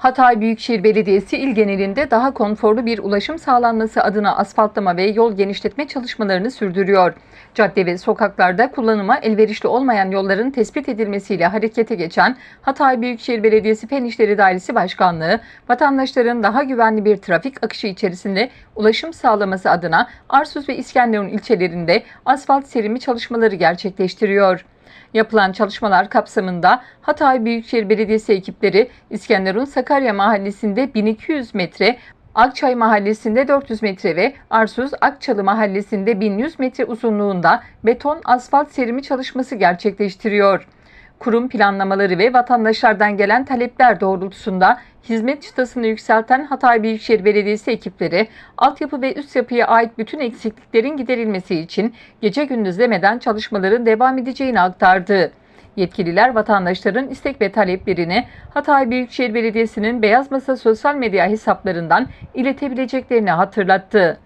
Hatay Büyükşehir Belediyesi il genelinde daha konforlu bir ulaşım sağlanması adına asfaltlama ve yol genişletme çalışmalarını sürdürüyor. Cadde ve sokaklarda kullanıma elverişli olmayan yolların tespit edilmesiyle harekete geçen Hatay Büyükşehir Belediyesi Fen İşleri Dairesi Başkanlığı, vatandaşların daha güvenli bir trafik akışı içerisinde ulaşım sağlaması adına Arsuz ve İskenderun ilçelerinde asfalt serimi çalışmaları gerçekleştiriyor. Yapılan çalışmalar kapsamında Hatay Büyükşehir Belediyesi ekipleri İskenderun Sakarya Mahallesi'nde 1200 metre, Akçay Mahallesi'nde 400 metre ve Arsuz Akçalı Mahallesi'nde 1100 metre uzunluğunda beton asfalt serimi çalışması gerçekleştiriyor. Kurum planlamaları ve vatandaşlardan gelen talepler doğrultusunda hizmet çıtasını yükselten Hatay Büyükşehir Belediyesi ekipleri, altyapı ve üst yapıya ait bütün eksikliklerin giderilmesi için gece gündüz demeden çalışmaların devam edeceğini aktardı. Yetkililer vatandaşların istek ve taleplerini Hatay Büyükşehir Belediyesi'nin Beyaz Masa sosyal medya hesaplarından iletebileceklerini hatırlattı.